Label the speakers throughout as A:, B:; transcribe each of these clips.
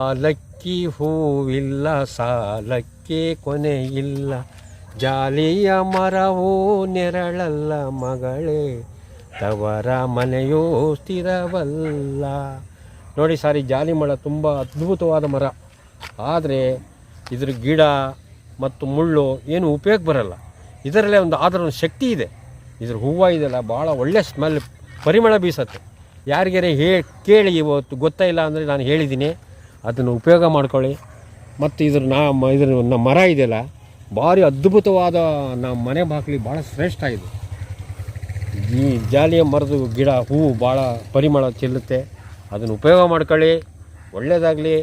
A: ಸಾಲಕ್ಕಿ ಹೂವಿಲ್ಲ, ಸಾಲಕ್ಕೆ ಕೊನೆಯಿಲ್ಲ ಜಾಲಿಯ ಮರವೂ ನೆರಳಲ್ಲ ಮಗಳೇ, ತವರ ಮನೆಯೂ ಸ್ಥಿರವಲ್ಲ. ನೋಡಿ ಸಾರಿ, ಜಾಲಿ ಮರ ತುಂಬ ಅದ್ಭುತವಾದ ಮರ. ಆದರೆ ಇದ್ರ ಗಿಡ ಮತ್ತು ಮುಳ್ಳು ಏನು ಉಪಯೋಗ ಬರಲ್ಲ. ಇದರಲ್ಲೇ ಒಂದು ಆದರೂ ಒಂದು ಶಕ್ತಿ ಇದೆ. ಇದ್ರ ಹೂವು ಇದೆಲ್ಲ ಭಾಳ ಒಳ್ಳೆ ಸ್ಮೆಲ್, ಪರಿಮಳ ಬೀಸತ್ತೆ. ಯಾರಿಗಾರೆ ಹೇ ಕೇಳಿ ಇವತ್ತು ಗೊತ್ತಾಯಿಲ್ಲ ಅಂದರೆ ನಾನು ಹೇಳಿದ್ದೀನಿ. ಅದನ್ನು ಉಪಯೋಗ ಮಾಡ್ಕೊಳ್ಳಿ. ಮತ್ತು ಇದ್ರ ನಾ ಇದ್ರ ನಮ್ಮ ಮರ ಇದೆಯಲ್ಲ, ಭಾರಿ ಅದ್ಭುತವಾದ ನಮ್ಮ ಮನೆ ಬಾಗಿಲಿ ಭಾಳ ಶ್ರೇಷ್ಠ ಇದು. ಈ ಜಾಲಿಯ ಮರದ ಗಿಡ ಹೂವು ಭಾಳ ಪರಿಮಳ ಚೆಲ್ಲುತ್ತೆ. ಅದನ್ನು ಉಪಯೋಗ ಮಾಡ್ಕೊಳ್ಳಿ. ಒಳ್ಳೆಯದಾಗಲಿ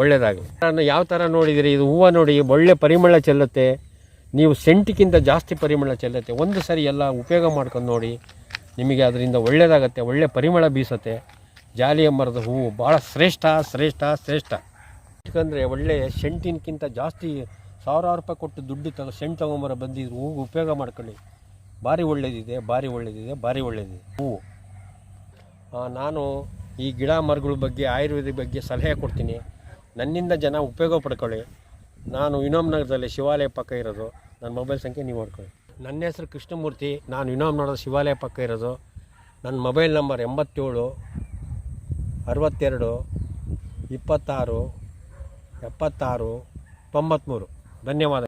A: ಒಳ್ಳೆಯದಾಗಲಿ ನಾನು ಯಾವ ಥರ ನೋಡಿದಿರಿ, ಇದು ಹೂವು ನೋಡಿ ಒಳ್ಳೆ ಪರಿಮಳ ಚೆಲ್ಲುತ್ತೆ. ನೀವು ಸೆಂಟಿಗಿಂತ ಜಾಸ್ತಿ ಪರಿಮಳ ಚೆಲ್ಲುತ್ತೆ. ಒಂದು ಸರಿ ಎಲ್ಲ ಉಪಯೋಗ ಮಾಡ್ಕೊಂಡು ನೋಡಿ. ನಿಮಗೆ ಅದರಿಂದ ಒಳ್ಳೆಯದಾಗತ್ತೆ ಒಳ್ಳೆ ಪರಿಮಳ ಬೀಸತ್ತೆ. ಜಾಲಿಯ ಮರದ ಹೂವು ಭಾಳ ಶ್ರೇಷ್ಠ ಶ್ರೇಷ್ಠ ಶ್ರೇಷ್ಠ. ಯಾಕಂದರೆ ಒಳ್ಳೆಯ ಸೆಂಟಿನಕ್ಕಿಂತ ಜಾಸ್ತಿ ಸಾವಿರಾರು ರೂಪಾಯಿ ಕೊಟ್ಟು ದುಡ್ಡು ತಗೋ ಸೆಂಟ್ ತಗೊಂಬರ ಬಂದಿದ್ರು, ಹೂವು ಉಪಯೋಗ ಮಾಡ್ಕೊಳ್ಳಿ. ಭಾರಿ ಒಳ್ಳೇದಿದೆ, ಭಾರಿ ಒಳ್ಳೆಯದಿದೆ ಭಾರಿ ಒಳ್ಳೇದಿದೆ. ಹೂವು. ನಾನು ಈ ಗಿಡ ಮರಗಳ ಬಗ್ಗೆ ಆಯುರ್ವೇದಿಕ್ ಬಗ್ಗೆ ಸಲಹೆ ಕೊಡ್ತೀನಿ. ನನ್ನಿಂದ ಜನ ಉಪಯೋಗ ಪಡ್ಕೊಳ್ಳಿ. ನಾನು ವಿನೋಮ್ ನಗರದಲ್ಲಿ ಶಿವಾಲಯ ಪಕ್ಕ ಇರೋದು. ನನ್ನ ಮೊಬೈಲ್ ಸಂಖ್ಯೆ ನೀವು ನೋಡ್ಕೊಳ್ಳಿ. ನನ್ನ ಹೆಸರು ಕೃಷ್ಣಮೂರ್ತಿ, ನಾನು ವಿನೋಮ್ ನಗರದ ಶಿವಾಲಯ ಪಕ್ಕ ಇರೋದು. ನನ್ನ ಮೊಬೈಲ್ ನಂಬರ್ ಎಂಬತ್ತೇಳು ಅರವತ್ತೆರಡು ಇಪ್ಪತ್ತಾರು ಎಪ್ಪತ್ತಾರು ತೊಂಬತ್ತ್ಮೂರು ಧನ್ಯವಾದ